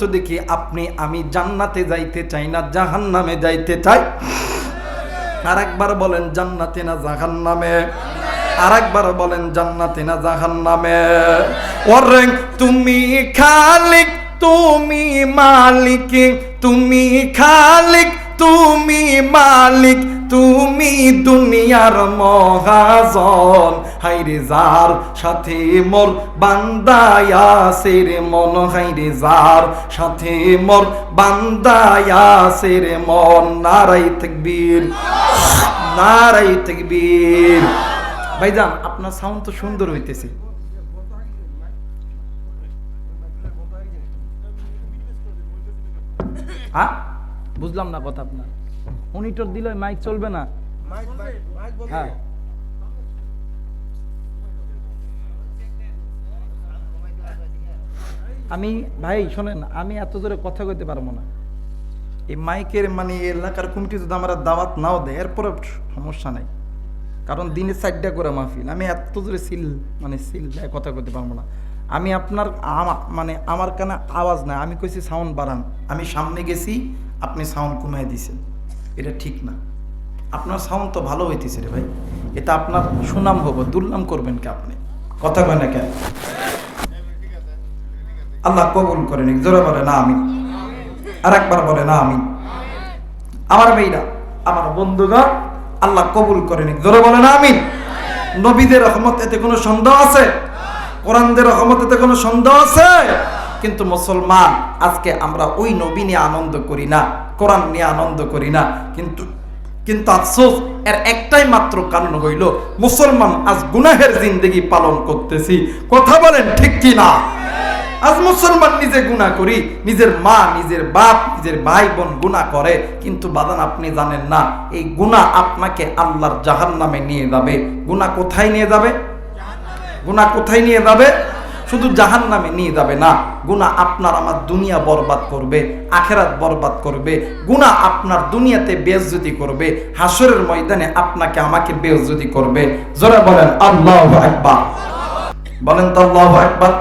তো দেখি আপনি, আমি জান্নাতে যাইতে চাই না, জাহান্নামে যাইতে চাই। আর একবার বলেন, জান্নাতে না জাহান্নামে? আর একবার বলেন, জান্নাতে না জাহান্নামে? ওরে, তুমি খালিক, তুমি মালিক, তুমি খালিক, তুমি মালিক। তুমি দুনিয়ার মহাজন। হাইরে যার সাথে মোর বান্দায়া সের মন হাইরে যার সাথে মোর বান্দায়া সের মন। নারাই তকবীর নারাই তকবীর। ভাইজান, আপনার সাউন্ড তো সুন্দর হইতেছে। হ্যাঁ বুঝলাম না কথা আপনার। মনিটর দিলে মাইক চলবে না। হ্যাঁ। আমি ভাই শোনেন আমি এত জোরে কথা কইতে পারব না। এই মাইকের মানে এলাকার কমিটি যদি আমার দাওয়াত নাও দেয় এরপরে সমস্যা নাই। কারণ দিনে চারটা করে মাহফিল। আমি এত জোরে সিল মানে সিল দেয় কথা কইতে পারব না। আমি আপনার মানে আমার কানে আওয়াজ নাই। আমি কইছি সাউন্ড বাড়ান। আমি সামনে গেছি আপনি সাউন্ড কমাই দিছেন। এটা ঠিক না। আপনার সাউন্ড তো ভালো হইতেছে রে ভাই। এটা আপনার সুনাম হব, দুর্নাম করবেন কে আপনি? কথা কয় না কেন? আল্লাহ কবুল করেন জোরে বলে না আমি আর একবার বলে না আমি আমার মেয়েরা, আমার বন্ধুগণ, আল্লাহ কবুল করেন জোরে বলে না আমি নবীদের রহমত এতে কোনো সন্দেহ আছে? কোরআনদের রহমত এতে কোনো সন্দেহ আছে? কিন্তু মুসলমান, আজকে আমরা ওই নবী নিয়ে আনন্দ করি না, কোরআন নিয়ে আনন্দ করি না। কিন্তু কিন্তু আফসোস, এর একটাই মাত্র কারণ হইল, মুসলমান আজ গুনাহের জিন্দগি পালন করতেছি। কথা বলেন ঠিক কি না? আজ মুসলমান নিজে গুণা করি, নিজের মা, নিজের বাপ, নিজের ভাই বোন গুণা করে, কিন্তু বাদান আপনি জানেন না, এই গুণা আপনাকে আল্লাহর জাহান নামে নিয়ে যাবে। গুণা কোথায় নিয়ে যাবে? গুণা কোথায় নিয়ে যাবে? শুধু জাহান নামে নিয়ে যাবে না গুণা আপনার আমার দুনিয়া বরবাদ করবে, আখেরাত বরবাদ করবে গুণা আপনার দুনিয়াতে বেজ্জতি করবে হাসরের ময়দানে আপনাকে আমাকে বেজ্জতি করবে। জোরে বলেন, আল্লাহ একবার বলেন তো আল্লাহ একবার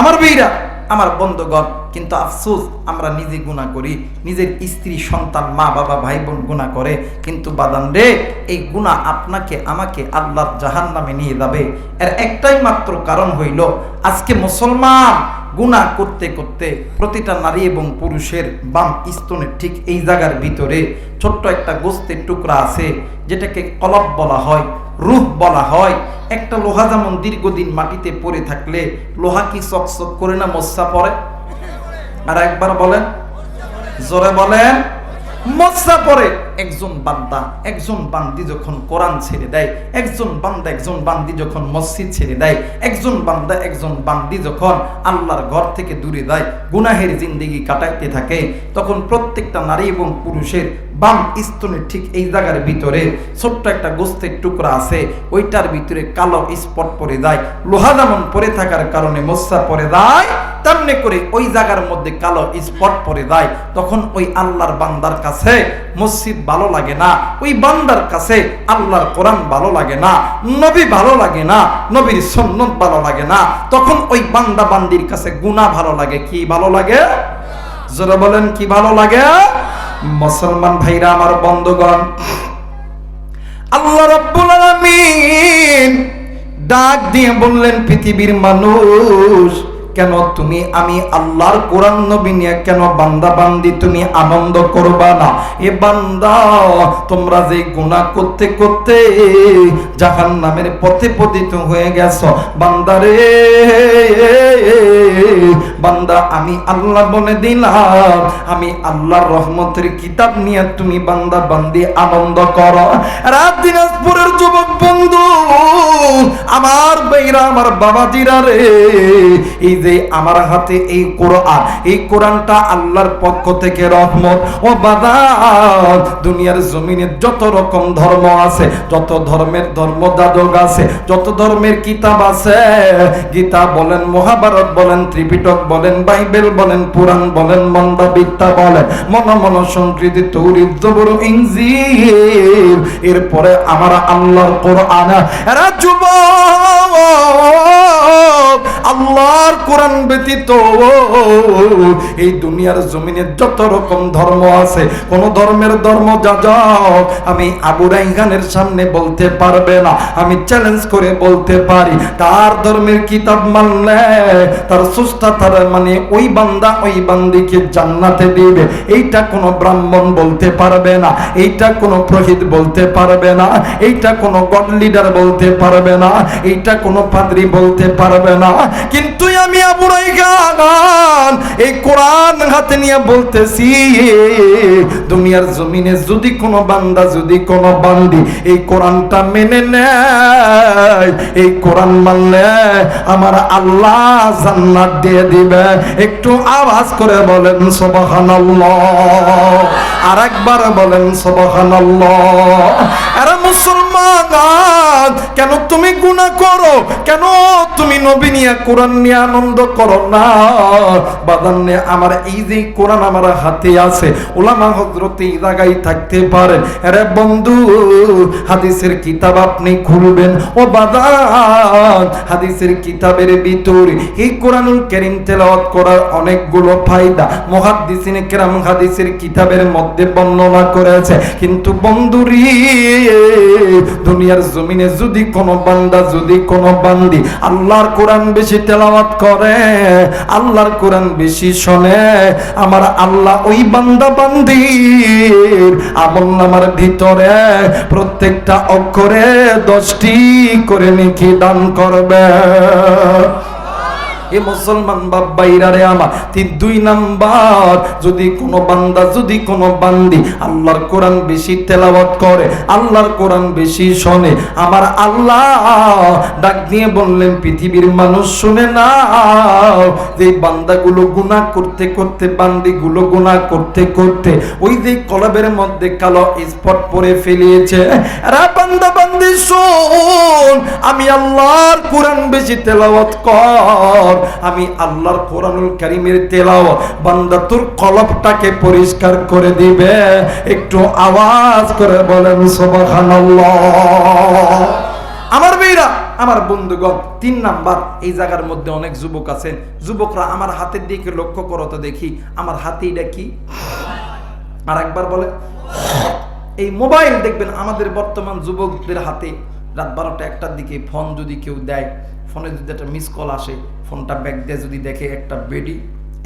আমার বইরা আমার বন্ধগণ, কিন্তু আফসোস, আমরা নিজে গুণা করি। নিজের স্ত্রী, সন্তান, মা, বাবা ভাই বোন গুণা করে। কিন্তু বাদান রে, এই গুণা আপনাকে, আমাকে আল্লাহর জাহান নামে নিয়ে যাবে। এর একটাই মাত্র কারণ হইল, আজকে মুসলমান গুণা করতে করতে প্রতিটা নারী এবং পুরুষের বাম স্তনের ঠিক এই জায়গার ভিতরে ছোট্ট একটা গোস্তের টুকরা আছে, যেটাকে কলব বলা হয়, রুহ বলা হয়। একটা লোহা যেমন দীর্ঘদিন মাটিতে পড়ে থাকলে লোহা কি চকচক করে না মশা পড়ে? আর একবার বলেন। জোরে বলেন। মশা পরে একজন বান্দা, একজন বান্দি যখন কোরআন ছেড়ে দেয়, একজন বান্দা, একজন বান্দি যখন মসজিদ ছেড়ে দেয়, একজন বান্দা, একজন বান্দি যখন আল্লাহর ঘর থেকে দূরে দেয় গুনাহের জিন্দিগি কাটাইতে থাকে, তখন প্রত্যেকটা নারী এবং পুরুষের বাম স্তনের ঠিক এই জায়গার ভিতরে ছোট্ট একটা গোস্তের টুকরা আছে, ওইটার ভিতরে কালো স্পট পরে যায়, লোহা যেমন পরে থাকার কারণে মশা পরে যায়, তেমনি করে ওই জায়গার মধ্যে কালো স্পট পরে যায়। তখন ওই আল্লাহর বান্দার কাছে মসজিদ ভালো লাগে না, ওই বান্দার কাছে আল্লাহর কোরআন ভালো লাগে না, নবী ভালো লাগে না, নবীর সন্ন্যত ভালো লাগে না। তখন ওই বান্দা বান্দির কাছে গুনাহ ভালো লাগে, কি ভালো লাগে? যারা বলেন, কি ভালো লাগে? মুসলমান ভাইরা আমার বন্ধুগণ আল্লাহ রাব্বুল আলামিন ডাক দিয়ে বললেন পৃথিবীর মানুষ কেন তুমি আমি আল্লাহর কোরআন নবী নিয়ে কেন বান্দা বান্দি তুমি আনন্দ করবা না? এ বান্দা, তোমরা যে গুনাহ করতে করতে জাহান নামের পথে পতিত হয়ে গেছো। বান্দারে বান্দা, আমি আল্লাহ বলে দিলাম, আমি আল্লাহর রহমতের কিতাব নিয়ে তুমি বান্দা বান্দি আনন্দ করো। রাত দিনাজপুরের যুবক বন্ধু, আমার বেইরা, আমার বাবাজিরা রে, এই যে আমার হাতে এই কোরআন, এই কোরআনটা আল্লাহর পক্ষ থেকে রহমত। ও বাদাত দুনিয়ার জমিনে যত রকম ধর্ম আছে, যত ধর্মের ধর্ম যাদক আছে, যত ধর্মের কিতাব আছে, গীতা বলেন, মহাভারত বলেন, ত্রিপিটক বলেন, বাইবেল বলেন, পুরাণ বলেন মন্দা বিদ্যা বলেন মন মন সংকৃতি তৌরিদ জবর ইংজির এরপরে আমার আল্লাহর কোরআন। এরা যুবক, আল্লাহর কোরআন ব্যতীত। এই দুনিয়ার জমিনে যত রকম ধর্ম আছে, কোন ধর্মের ধর্ম যা যাও আমি আবু রাইহানের সামনে বলতে পারবে না, আমি চ্যালেঞ্জ করে বলতে পারি। তার ধর্মের কিতাব মানলে তার সুস্থা তার মানে ওই বান্দা ওই বান্দিকে জান্নাতে দিবে। এইটা কোনো ব্রাহ্মণ বলতে পারবে না, এইটা কোনো প্রহিত বলতে পারবে না, এইটা কোনো গড লিডার বলতে পারবে না, এইটা কোনো পাদ্রি বলতে পারবে না। কিন্তু আমি আবু রাইহান এই কোরআন হাতে নিয়ে বলতেছি, দুনিয়ার জমিনে যদি কোনো বান্দা, যদি কোনো বান্দি এই কোরআনটা মেনে নেয়, এই কোরআন মানলে আমার আল্লাহ জান্নাত দিয়ে দিবে। একটু আওয়াজ করে বলেন, সুবহানাল্লাহ। আর একবার বলেন, সুবহানাল্লাহ। আরে মুসলমান, কেন তুমি গুনাহ করো? কেন তুমি নবী নিয়ে, কোরআন নিয়ে আনন্দ করো না। বাদান নে আমার এই যে কোরআন আমার হাতে আছে, ওলামা হজরত এই থাকতে পারেন। আরে বন্ধু, হাদিসের কিতাব আপনি খুলবেন। ও বাদান, হাদিসের কিতাবের ভিতরে এই কোরআনুল কারীম তেলাওয়াত করার অনেকগুলো ফায়দা। মুহাদ্দিসিনে কেরাম হাদিসের কিতাবের মধ্যে বর্ণনা করেছে। কিন্তু বন্ধুরি, দুনিয়ার জমিনে যদি কোনো বান্দা, যদি কোনো বান্দি আল্লাহর কোরআন বেশি তেলাওয়াত করে আল্লাহর কোরআন বেশি শোনে। আমার আল্লাহ ওই বান্দা বান্দির আমল নামার ভিতরে প্রত্যেকটা অক্ষরে দশটি করে নেকি দান করবে। এ মুসলমান বাব্বাইরা রে আমার, তিন দুই নাম্বার, যদি কোনো বান্দা, যদি কোনো বান্দি আল্লাহর কোরআন বেশি তেলাওয়াত করে, আল্লাহর কোরআন বেশি শোনে, আমার আল্লাহ ডাক দিয়ে বললেন, পৃথিবীর মানুষ শুনে না যে বান্দাগুলো গুনাহ করতে করতে, বান্দিগুলো গুনাহ করতে করতে, ওই যে কলবের মধ্যে কালো স্পট পরে ফেলিয়েছে রা বান্দা, বান্দি, শোন, আমি আল্লাহর কোরআন বেশি তেলাওয়াত কর আমি আল্লাহর কোরআনুল কারীমের তেলাওয়াত। বান্দা তোর কলবটাকে পরিষ্কার করে দিবে। একটু আওয়াজ করে বলেন, সুবহানাল্লাহ। আমার মেয়েরা, আমার বন্ধুগণ, তিন নাম্বার, এই জায়গার মধ্যে অনেক যুবক আছেন। যুবকরা আমার হাতের দিকে লক্ষ্য করো তো দেখি, আমার হাতে এটা কি? আর একবার বলে এই মোবাইল দেখবেন আমাদের বর্তমান যুবকদের হাতে রাত বারোটা একটার দিকে ফোন যদি কেউ দেয় ফোনে যদি একটা মিস কল আসে, ফোনটা ব্যাগ দিয়ে যদি দেখে একটা বেডি,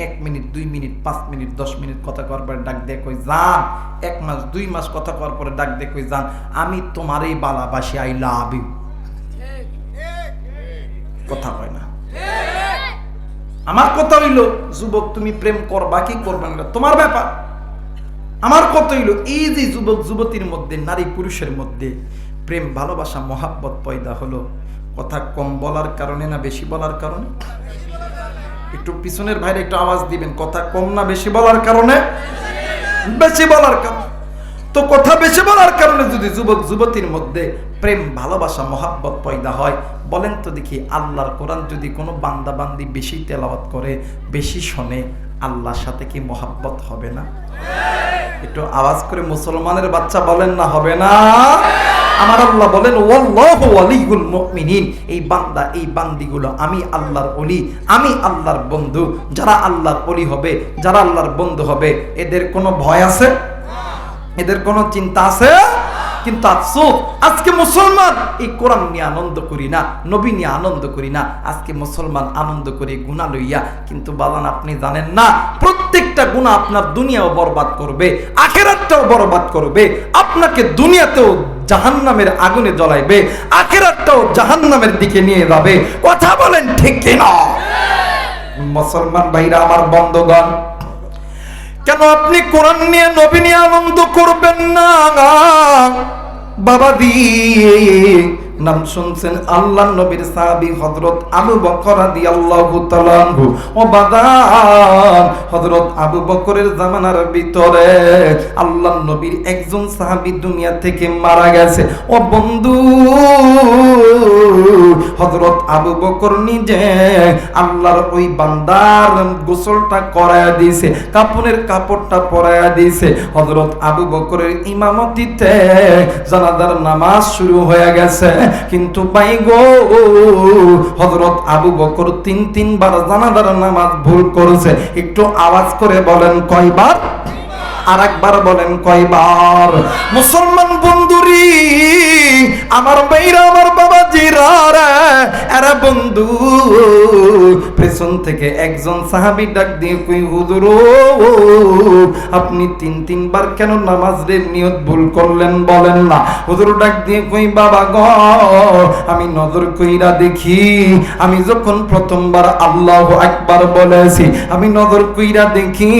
এক মিনিট, দুই মিনিট, পাঁচ মিনিট, দশ মিনিট কথা করার পরে ডাক দিয়ে কই যান এক মাস, দুই মাস কথা করার পরে ডাক দিয়ে কই যান আমি তোমারই বালাবাসি আই লাভ ইউ কথা হয় না। আমার কথা হইল, যুবক, তুমি প্রেম করবা, কি করবা না? তোমার ব্যাপার। আমার কথা হইল, এই যে যুবক, যুবতীর মধ্যে, নারী পুরুষের মধ্যে প্রেম, ভালোবাসা, মহাব্বত পয়দা হলো কথা কম বলার কারণে না বেশি বলার কারণে? একটু পিছনের ভাইরে একটু আওয়াজ দিবেন, কথা কম না বেশি বলার কারণে? বেশি বলার কারণে। তো কথা বেশি বলার কারণে যদি যুবক যুবতীর মধ্যে প্রেম, ভালোবাসা, মহাব্বত পয়দা হয়, বলেন তো দেখি আল্লাহর কোরআন যদি কোনো বান্দা বান্দি বেশি তেলাওয়াত করে, বেশি শোনে, আল্লাহর সাথে কি মহাব্বত হবে না? একটু আওয়াজ করে মুসলমানের বাচ্চা বলেন না, হবে না? আমার আল্লাহ বলেন, ওয়াল্লাহু ওয়ালিউল মুমিনিন। এই বান্দা, এই বান্দিগুলো, আমি আল্লাহর ওলি, আমি আল্লাহর বন্ধু। যারা আল্লাহর ওলি হবে, যারা আল্লাহর বন্ধু হবে, এদের কোনো ভয় আছে? এদের কোনো চিন্তা আছে? কিন্তু আফসোস, আজকে মুসলমান। এই কোরআন নিয়ে আনন্দ করি না, নবী নিয়ে আনন্দ করি না, আজকে মুসলমান আনন্দ করে গুণা লইয়া, কিন্তু বালান আপনি জানেন না, প্রত্যেকটা গুণা আপনার দুনিয়াও বরবাদ করবে, আখেরাতটাও বরবাদ করবে, আপনাকে দুনিয়াতেও জাহান্নামের আগুনে জ্বলাইবে, আখেরাতটাও জাহান্নামের দিকে নিয়ে যাবে। কথা বলেন ঠিক কিনা? মুসলমান ভাইরা, আমার বন্ধগণ, কেন আপনি কোরআন নিয়ে, নবী নিয়ে আনন্দ করবেন না? বাবা দিয়ে নাম শুনছেন আল্লাহ নবীর সাহাবী হযরত আবু বকর তাআলা আনহু। ও বাদান হযরত আবু বকরের জামানার ভিতরে আল্লাহ নবীর একজন সাহাবী দুনিয়া থেকে মারা গেছে। ও বন্ধু, হযরত আবু বকর নিজে আল্লাহর ওই বান্দার গোসলটা করায়া দিয়েছে, কাপনের কাপড়টা পরায়া দিয়েছে। হযরত আবু বকরের ইমামতিতে জানাজার নামাজ শুরু হয়ে গেছে। কিন্তু ভাই গো হজরত আবু বকর তিন তিনবার জানাদার নামাজ ভুল করেছে। একটু আওয়াজ করে বলেন কয়বার? আর একবার বলেন কয়বার? মুসলমান বন্ধুরি, আমার ভাইরা আমার বাবা জিরা এরা বন্ধু। পেছন থেকে একজন সাহাবি ডাক দিয়ে কই, হুজুর আপনি তিন, তিনবার কেন নামাজ নামাজের নিয়ত ভুল করলেন বলেন না? হুজুর ডাক দিয়ে কই, বাবা গ, আমি নজর কইরা দেখি, আমি যখন প্রথমবার আল্লাহ একবার বলেছি, আমি নজর কইরা দেখি,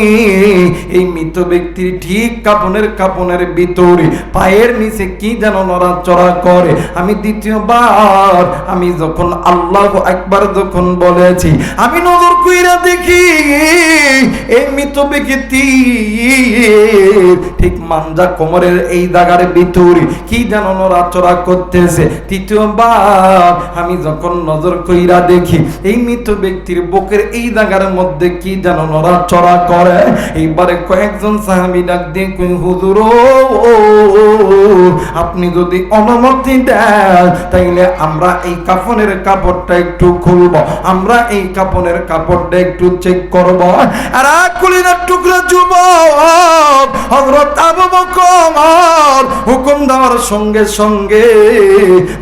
এই মৃত ব্যক্তির ঠিক কাপনের কাপনের ভিতরে, পায়ের নিচে কি যেন নড়াচড়া করে। আমি দ্বিতীয়বার, আমি যখন আল্লাহ একবার যখন বলেছি, আমি নজর কইরা দেখি, এই মৃত ব্যক্তি ঠিক মাঞ্জা কোমরের এই জায়গার ভিতরে কি যেন নড়াচড়া করতেছে। তৃতীয়বার, আমি যখন নজর কইরা দেখি, এই মৃত ব্যক্তির বুকের এই জায়গার মধ্যে কি যেন নড়াচড়া করে। এইবারে কয়েকজন সাহাবি ডাক দিয়ে কই, হুজুর, আপনি যদি অনুমতি দেন, তাইলে আমরা এই কাফনের কাপড়টা একটু খুলব, আমরা এই কাপনের কাপড়টা একটু চেক করব। আর কুলিনার টুকরা যুবক, হযরত আবু বকর, হুকুম দেওয়ার সঙ্গে সঙ্গে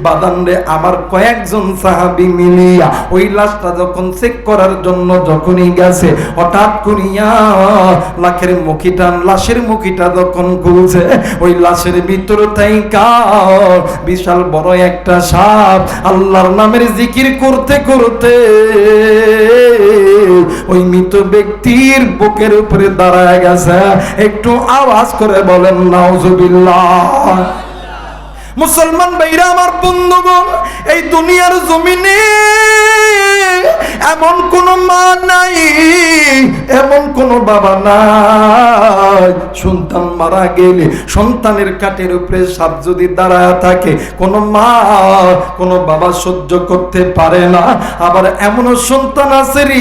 বাদান রে আমার কয়েকজন সাহাবী মিলিয়া ওই লাশটা যখন চেক করার জন্য যখনই গেছে, হঠাৎ করিয়া লাখের মুখিটা লাশের মুখিটা যখন খুলছে ওই লাশের ভিতর থাইকা বিশাল বড় একটা সাপ আল্লাহর নামের জিকির করতে করতে ওই মৃত ব্যক্তির বুকের উপরে দাঁড়ায় গেছে। একটু আওয়াজ করে বলেন, নাউজুবিল্লাহ। মুসলমান ভাইরা আমার বন্ধুগণ, এই দুনিয়ার জমিনে এমন কোন মা নাই, এমন কোন বাবা নাই। সন্তান মারা গেলে সন্তানের কাটের উপরে সাপ যদি দাঁড়ায় থাকে, কোন মা, কোন বাবা সহ্য করতে পারে না। আবার এমনও সন্তান আছে রে।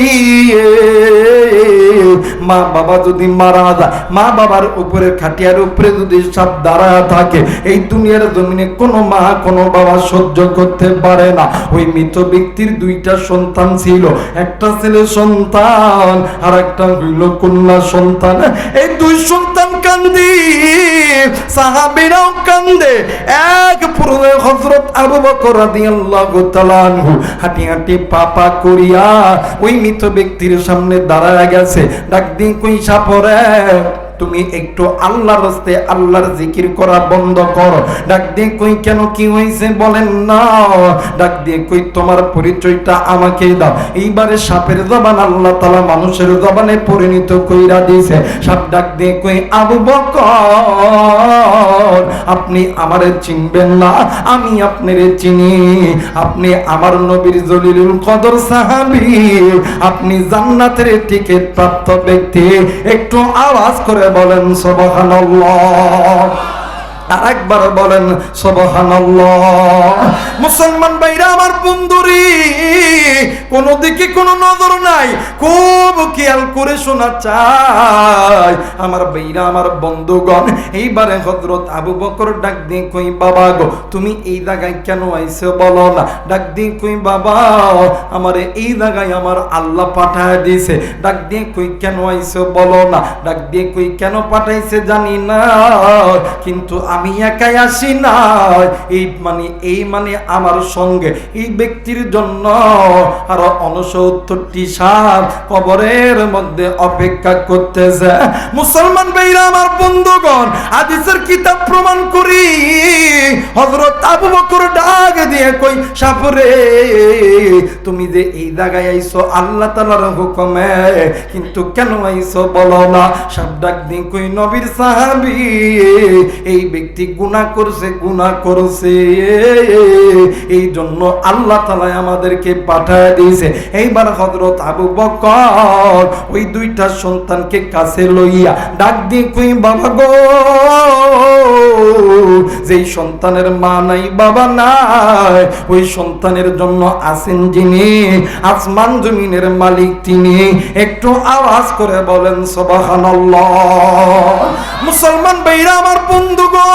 মা বাবা যদি মারা যায়, মা বাবার উপরে, খাটিয়ার উপরে যদি সাপ দাঁড়ায় থাকে, এই দুনিয়ার জমিনে কোনো মা, কোনো বাবা সহ্য করতে পারে না। ওই মৃত ব্যক্তির দুইটা সন্তান ছিল। একটা ছেলে সন্তান আর একটা হইল কন্যা সন্তান। এই দুই সন্তান কান্দি, সাহাবিরাও কান্দে। এক পুরো হযরত আবু বকর রাদিয়াল্লাহু তাআলা আনহু হাঁটি হাঁটি পাপা করিয়া ওই মৃত ব্যক্তির সামনে দাঁড়ায় গেছে। ডাক দিন কই সাপরে তুমি একটু আল্লাহর রাস্তে আল্লাহর জিকির করা বন্ধ কর। ডাক দিয়ে কই, কেন কি হয়েছে বলেন, না। ডাক দিয়ে কই, তোমার পরিচয়টা আমাকে দাও। এইবারে সাপের জবান আল্লাহ তালা মানুষের জবানে পরিণত কইরা দিয়েছে। সাপ ডাক দিয়ে কই, আবু বকর। আপনি আমারে চিনবেন না, আমি আপনারে চিনি। আপনি আমার নবীর জলিলুল কদর সাহাবি। আপনি জান্নাতের টিকিট প্রাপ্ত ব্যক্তি। একটু আওয়াজ করে বলেন, সুবহানাল্লাহ। আর একবার বলেন মুসলমান ভাইরা, আমার বন্ধুরি, কোন দিকে কোনো নজর নাই। খুব খেয়াল করে শোনা চাই। আমার ভাইরা, আমার বন্ধুগণ, এইবারে হযরত আবু বকর ডাক দিয়ে কই, বাবা গো, তুমি এই জায়গায় কেন আইছো বলো না? ডাক দিয়ে কই, বাবা, আমারে এই জায়গায় আমার আল্লাহ পাঠায় দিয়েছে ডাক দিয়ে কই, কেন আইছো বলো না? ডাক দিয়ে কই, কেন পাঠাইছে জানি না। কিন্তু আমি একাই আসি না এই মানে এই মানে আমার সঙ্গে, এই ব্যক্তির জন্য আরও অনসত্তরটি সাত কবরের মধ্যে অপেক্ষা করতেছে। মুসলমান ভাইরা, আমার বন্ধুগণ, হাদিসের কিতাব প্রমাণ করি। হযরত আবু বকর ডাক দিয়ে কই সাপরে তুমি যে এই জায়গায় আইছো, আল্লাহ তাআলার হুকুমে, কিন্তু কেন আইছো বলো না? সাপ ডাক দিয়ে কই, নবীর সাহাবী, এই ব্যক্তি গুণা করছে গুণা করছে। এই জন্য আল্লাহ তালা আমাদেরকে পাঠায় দিয়েছে। এইবার হজরত আবু বকর ওই দুইটা সন্তানকে কাছে লইয়া ডাক দিয়ে কই, বাবা গো, যেই সন্তানের মা নাই, বাবা নাই, ওই সন্তানের জন্য আছেন যিনি, আসমান জমিনের মালিক তিনি, একটু আওয়াজ করে বলেন, সবাহানাল্লাহ। মুসলমান ভাইরা, আমার বন্ধুগণ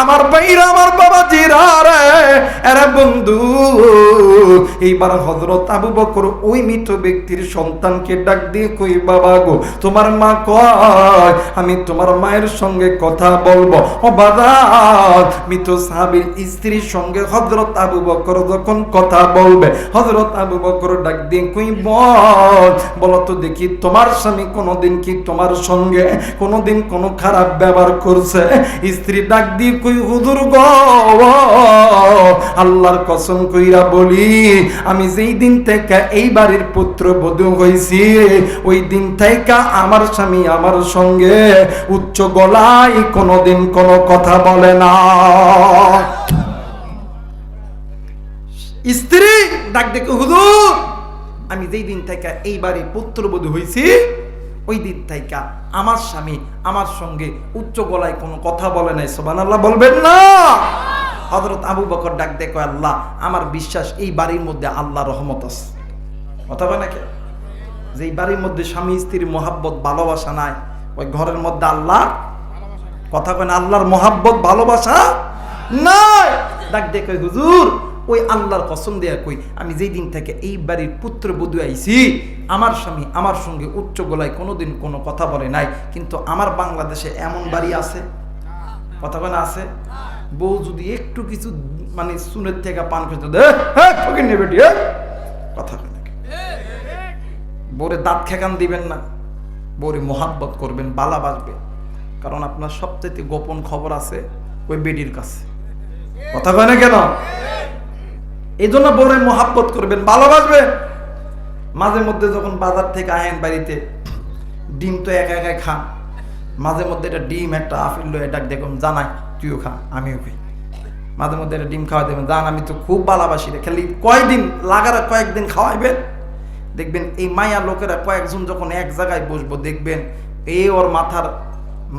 আমার ভাইরা, আমার বাবা জিরা রে। এরা বন্ধু, এইবার হজরত আবু বকর ওই মৃত ব্যক্তির সন্তানকে ডাক দিয়ে কই, বাবা গো, তোমার মা কয়? আমি তোমার মায়ের সঙ্গে কথা বলব। ও বাবা, মৃত সাহাবীর স্ত্রীর সঙ্গে হজরত আবু বকর যখন কথা বলবে হজরত আবু বকর ডাক দিয়ে কই বল বলো তো দেখি তোমার স্বামী কোনোদিন কি তোমার সঙ্গে কোনোদিন কোনো খারাপ ব্যবহার করছে? স্ত্রী ডাক দিয়ে কই, হুজুর গো আল্লাহর কসম কইরা বলি, আমি যেই দিন থেকে এই বাড়ির পুত্র বধূ হইছি, ওই দিন থেকে আমার স্বামী আমার সঙ্গে উচ্চ গলায় কোনোদিন কোনো কথা বলে না। স্ত্রী ডাক দেখে হুজুর, আমি যেই দিন থেকে এই বাড়ির পুত্রবধূ হইছি ওই দিন থাইকা আমার স্বামী আমার সঙ্গে উচ্চ গলায় কোনো কথা বলে নাই সোবান আল্লাহ বলবেন না। হজরত আবু বকর ডাক দেখো আল্লাহ, আমার বিশ্বাস এই বাড়ির মধ্যে আল্লাহ রহমত আছে। কথা বলে নাকি? যে এই বাড়ির মধ্যে স্বামী, স্ত্রীর মহাব্বত, ভালোবাসা নাই, ওই ঘরের মধ্যে আল্লাহ কথা কেন আল্লাহর মহাব্বত, ভালোবাসা নাই। ডাক দেখে হুজুর ওই আল্লাহর কসম দেয়া কই, আমি যেই দিন থেকে এই বাড়ির পুত্র বধূ আইছি, আমার স্বামী আমার সঙ্গে উচ্চ গলায় কোনোদিন কোনো কথা বলে নাই, কিন্তু আমার বাংলাদেশে এমন বাড়ি আছে? কথা বলে আছে? বউ যদি একটু কিছু মানে সুনের থেকে পান করতে কথা বউরে দাঁত খেকান দিবেন না। বউরে মোহাব্বত করবেন, বালা বাজবে। কারণ আপনার সবচেয়ে গোপন খবর আছে ওই বেডির কাছে। কথা কয় না কেন? এই জন্য বড় মোহাব্বত করবেন ভালোবাসবেন মাঝে মধ্যে যখন বাজার থেকে আহেন বাড়িতে, ডিম তো একা একা খান। মাঝে মধ্যে একটা ডিম, একটা আফিল ডাক দেখুন জানাই তুইও খা, আমিও খাই। মাঝে মধ্যে একটা ডিম খাওয়া দেবেন, জান, আমি তো খুব ভালোবাসি রে। খালি কয়দিন, লাগারা কয়েকদিন খাওয়াইবেন। দেখবেন এই মায়া লোকেরা কয়েকজন যখন এক জায়গায় বসবো, দেখবেন এ ওর মাথার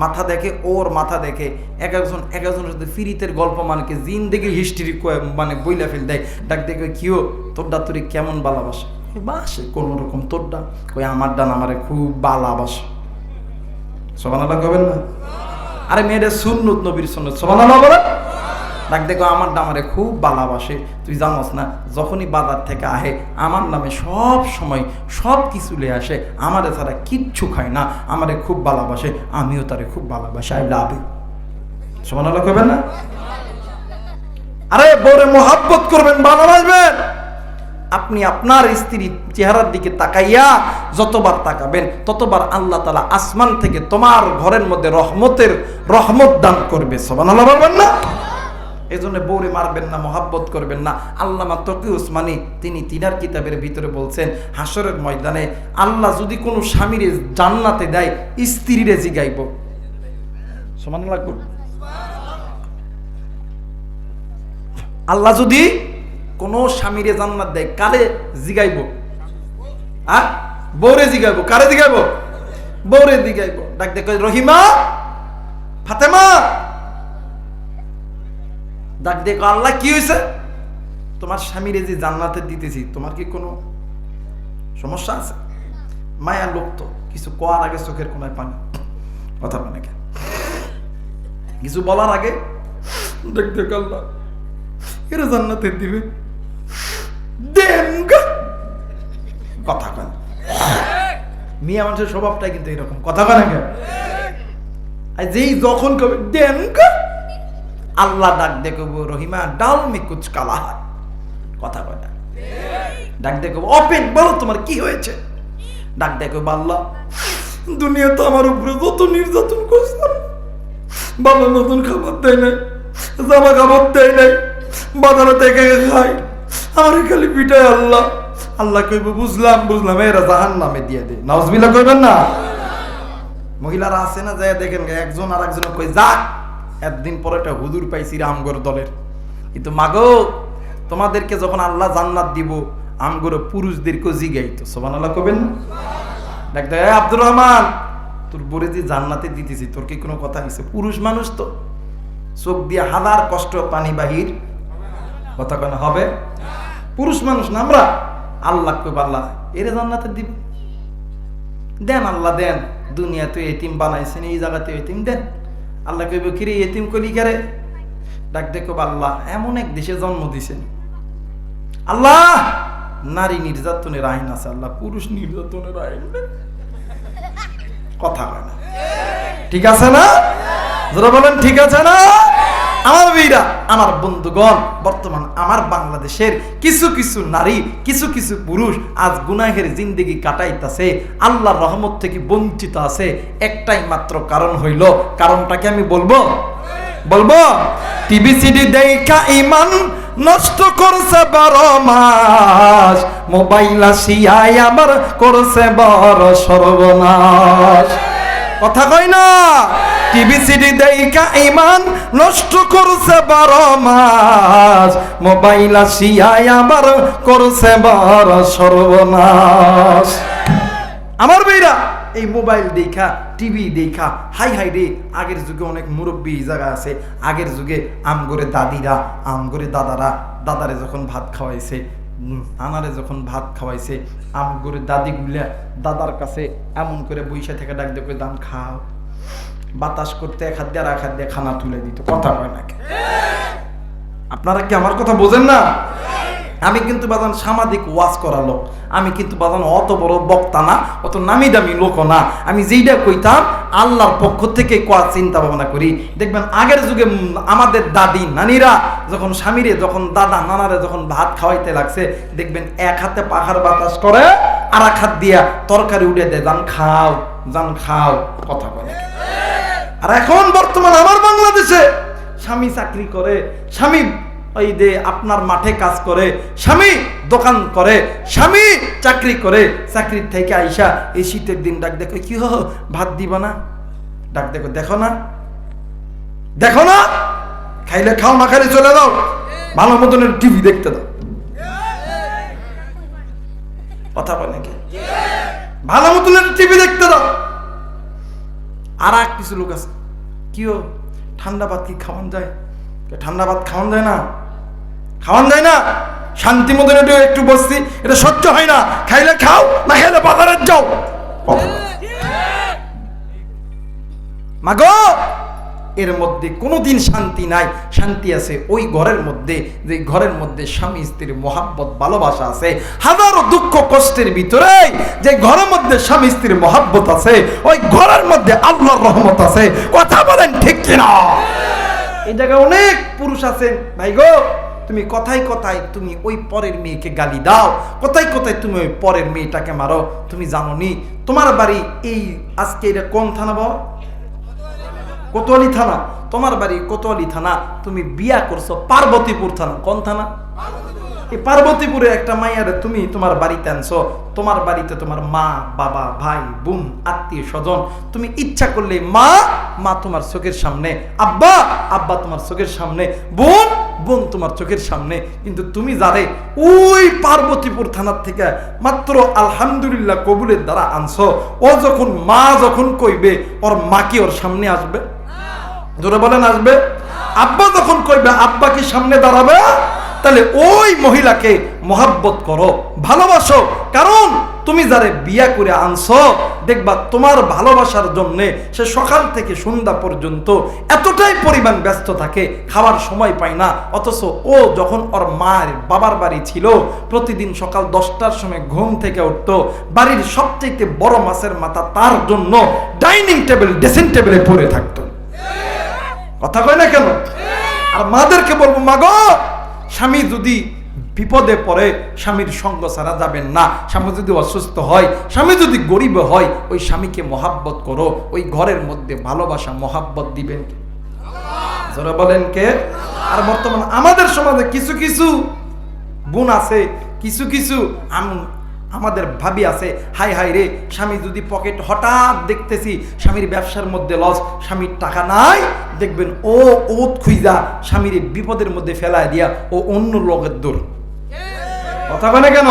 মাথা দেখে, ওর মাথা দেখে, এক একজন এক একজনের সাথে ফিরিতের গল্প মানে কি? জিন্দেগি হিস্ট্রি মানে বইলা ফেল দেয়। ডাক দেখে কিও তোরডা তোরে কেমন বালাবাসে বাসে কোনো রকম তোরডা। ওই আমার ডান আমারে খুব বালাবাস সবান আল্লাহ কবেন না? আরে মেয়েটা সুন্নত নবীর সুন্নত। সবান আল্লাহ ডাক দেখো, আমার আমারে খুব ভালোবাসে তুই জানোস না, যখনই বাজার থেকে আহে, আমার নামে সব সময় সব কিছু লে আসে। আমারে তারা কিচ্ছু খায় না, আমারে খুব ভালোবাসে আমিও তারে খুব ভালোবাসি আই লাভ সমান আল্লাহ করবেন না? আরে, বউরে মোহাব্বত করবেন ভালোবাসবেন আপনি আপনার স্ত্রীর চেহারার দিকে তাকাইয়া যতবার তাকাবেন, ততবার আল্লাহ তালা আসমান থেকে তোমার ঘরের মধ্যে রহমতের রহমত দান করবে। সবান আল্লাহ বলবেন না? এই জন্য বৌরে মারবেন না, মহাব্বত করবেন না। আল্লামা তকি উসমানী, তিনি তিনার কিতাবের ভিতরে বলছেন হাসরের ময়দানে আল্লাহ যদি কোনো স্বামীরে জান্নাতে দেয়, স্ত্রীরে জিগাইব। সমান লাগবে আল্লাহ যদি কোনো স্বামীরে জান্নাত দেয়, কারে জিগাইব? আর বৌরে জিগাইব। কারে জিগাইব? বৌরে জিগাইব। ডাক দেখ রহিমা, ফাতেমা ডাক দেখো আল্লাহ, কি হয়েছে তোমার স্বামীরে যে জান্নাতে দিতেছি, তোমার কি কোনো সমস্যা আছে? মায়া লোক তো, কিছু কোয়ার আগে চোখের কোনায় পানি। কথা কেন কিছু বলার আগে দেখতে দেখ আল্লাহ, এরা জান্নাতে দিবে। কথা কেন মিয়া মানুষের স্বভাবটাই কিন্তু এরকম। কথা কেন? আর যেই যখন কবে, দেন। আল্লাহ ডাক দেখব রহিমা, ডাল মে কুচ কালা কথা কয় না। ডাক দেখব অপেন বলো তোমার কি হয়েছে? ডাক দেখব আল্লাহ দুনিয়া তো আমার উপরে যত নির্যাতন করছে বাবা নতুন খাবার দেয় নাই জামা কাপড় দেয় নাই, বাজারে থেকে খাই আমার খালি পিঠায় আল্লাহ। আল্লাহ কইব, বুঝলাম বুঝলাম, এরা জাহান নামে দিয়ে। দে নাউজবিল্লাহ কইবেন না? মহিলারা আছে না যায় দেখেন, একজন আর একজন কই, যাক একদিন পরে একটা হুদুর পাইছি রামগর দলের। কিন্তু মাগো, তোমাদেরকে যখন আল্লাহ জান্নাত দিব আমগর পুরুষদেরকে জিগাইতো। সোমান আল্লাহ কবেন ডাক্তার আব্দুর রহমান, তোর বরে যে জান্নাতে দিতেছি, তোর কি কোনো কথা হয়েছে পুরুষ মানুষ তো। চোখ দিয়ে হাজার কষ্ট, পানি বাহির। কথা কেন, হবে? পুরুষ মানুষ না, আমরা? আল্লাহ কই আল্লাহ এরে জান্নাতে দিব। দেন আল্লাহ দেন, দুনিয়াতে এটিম বানাইছেন, এই জায়গাতে এটিম দেন। আল্লাহ কইব, কিরে, এতিম কলি কারে? ডাক দেখো আল্লাহ, এমন এক দেশে জন্ম দিছেন। আল্লাহ, নারী নির্যাতনের আইন আছে, আল্লাহ, পুরুষ নির্যাতনের আইন কথা হয় না। ঠিক আছে না? যারা বলেন, ঠিক আছে না? আমার বীরা, আমার বন্ধুগণ, বর্তমান আমার বাংলাদেশের কিছু কিছু নারী, কিছু কিছু পুরুষ আজ গুনাহের জিন্দগি কাটাইতাছে, আল্লাহর রহমত থেকে বঞ্চিত আছে। একটাই মাত্র কারণ হইল, কারণটাকে আমি বলব? বলব? টিভি সিডি দেখা ইমান নষ্ট করছে বারো মাস, মোবাইল আসিয়াই আবার করছে বড় সর্বনাশ। কথা কই না? টিভি সিডি দেখা ইমান নষ্ট করছে বারো মাস। মোবাইল আসিয়াই আবার করছে বড় সর্বনাশ। আমার ভাইরা এই মোবাইল দেখা টিভি দেখা হাই হাই রে, আগের যুগে অনেক মুরব্বী জায়গা আছে। আগের যুগে আমগরে দাদিরা আমগরে দাদারা, দাদারে যখন ভাত খাওয়াইছে আনারে যখন ভাত খাওয়াইছে আমগরে দাদিগুলা দাদার কাছে এমন করে বৈশা থেকে ডাক দিয়ে দাম খাও। বাতাস করতে এক হাত দিয়ে আর এক হাত দিয়ে খানা তুলে দিত, কথা হয় নাকি আপনারা কি আমার কথা বোঝেন না? আমি কিন্তু বাজান সামাজিক ওয়াজ করা লোক। আমি কিন্তু বাজান অত বড় বক্তা না, অত নামি দামি লোক না। আমি যেইটা কইতাম, আল্লাহর পক্ষ থেকে কোয়া চিন্তা ভাবনা করি। দেখবেন আগের যুগে আমাদের দাদি, নানিরা যখন স্বামীরে, যখন দাদা, নানারে যখন ভাত খাওয়াইতে লাগছে, দেখবেন এক হাতে পাখার বাতাস করে, আর এক হাত দিয়া তরকারি উঠে দেয় যান খাও যান খাও কথা বলে আর এখন বর্তমান আমার বাংলাদেশে স্বামী চাকরি করে, স্বামী ওই যে আপনার মাঠে কাজ করে, স্বামী দোকান করে, স্বামী চাকরি করে, চাকরির থেকে আইসা এই শীতের দিন ডাক দেখো, কি হো ভাত দিব না? ডাক দেখো দেখো না? দেখো না? খাইলে খাও, না খাইলে চলে দাও ভালো মতনের টিভি দেখতে দাও। কথা বলে নাকি? ভালো মতনের টিভি দেখতে দাও। আর এক কিছু লোক আছে। কিও? ঠান্ডা ভাত কি খাওয়ান যায়? ঠান্ডা ভাত খাওয়ান যায় না? খাওয়ান যায় না? শান্তি মতন একটু একটু বসছি। এটা সহ্য হয় না। খাইলে খাও না খাইলে বাজারে যাও। মাগো! এর মধ্যে কোনোদিন শান্তি নাই। শান্তি আছে ওই ঘরের মধ্যে, যে ঘরের মধ্যে স্বামী স্ত্রীর মহাব্বত, ভালোবাসা আছে। হাজারো দুঃখ কষ্টের ভিতরে যে ঘরের মধ্যে স্বামী স্ত্রীর মহাব্বত আছে, ওই ঘরের মধ্যে আল্লাহর রহমত আছে। কথা বলেন ঠিক কিনা? এই জায়গায় অনেক পুরুষ আছেন ভাই গো, তুমি কথায় কথায় তুমি ওই পরের মেয়েকে গালি দাও। কোথায় কোথায় তুমি ওই পরের মেয়েটাকে মারো। তুমি জানো নি, তোমার বাড়ি এই আজকে এটা কোন থানা বাবা কোতোয়ালি থানা, তোমার বাড়ি কোতোয়ালি থানা, তুমি বিয়া করছ পার্বতীপুর থানা, কোন থানা? এই পার্বতীপুরে একটা মাইয়ারে তুমি তোমার বাড়িতে আনছো, তোমার বাড়িতে তোমার মা, বাবা, ভাই, বোন, আত্মীয়, স্বজন, তুমি ইচ্ছা করলে মা মা তোমার চোখের সামনে, আব্বা আব্বা তোমার চোখের সামনে, বোন বোন তোমার চোখের সামনে, কিন্তু তুমি যারে ওই পার্বতীপুর থানার থেকে মাত্র আলহামদুলিল্লাহ কবুলের দ্বারা আনছো, ও যখন মা যখন কইবে, ওর মাকে ওর সামনে আসবে। জোরে বলেন, আসবে? আব্বা যখন কইবে, আব্বা কি সামনে দাঁড়াবে? তাহলে ওই মহিলাকে মহাব্বত করো, ভালোবাসো। কারণ তুমি যারে বিয়া করে আনছো, দেখবা তোমার ভালোবাসার জন্যে সে সকাল থেকে সন্ধ্যা পর্যন্ত এতটাই পরিমাণ ব্যস্ত থাকে, খাওয়ার সময় পায় না। অথচ ও যখন ওর মার বাবার বাড়ি ছিল, প্রতিদিন সকাল দশটার সময় ঘুম থেকে উঠতো, বাড়ির সবচেয়ে বড় মাছের মাথা তার জন্য ডাইনিং টেবিল, ড্রেসিং টেবিলে পড়ে থাকতো। কথা কয় না কেন? আর মাদেরকে বলব, মাগো, স্বামী যদি বিপদে পড়ে, স্বামীর সঙ্গ ছাড়া যাবেন না। স্বামী যদি অসুস্থ হয়, স্বামী যদি গরিব হয়, ওই স্বামীকে মহাব্বত করো। ওই ঘরের মধ্যে ভালোবাসা, মহাব্বত দিবেন যারা বলেন কে? আর বর্তমান আমাদের সমাজে কিছু কিছু গুণ আছে, কিছু কিছু আমাদের ভাবি আছে, হাই হাই রে, স্বামী যদি পকেট হঠাৎ দেখতেছি স্বামীর ব্যবসার মধ্যে লস, স্বামীর টাকা নাই, দেখবেন ও ওত খুইজা স্বামীর বিপদের মধ্যে ফেলায় দিয়া ও অন্য লোকের দূর। কথা বলে কেন?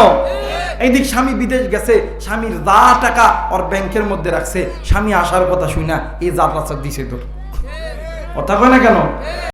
এইদিক স্বামী বিদেশ গেছে, স্বামীর যা টাকা ওর ব্যাংকের মধ্যে রাখছে, স্বামী আসার কথা শুই না, এই যাত্রা দিছে তোর কথা না কেন?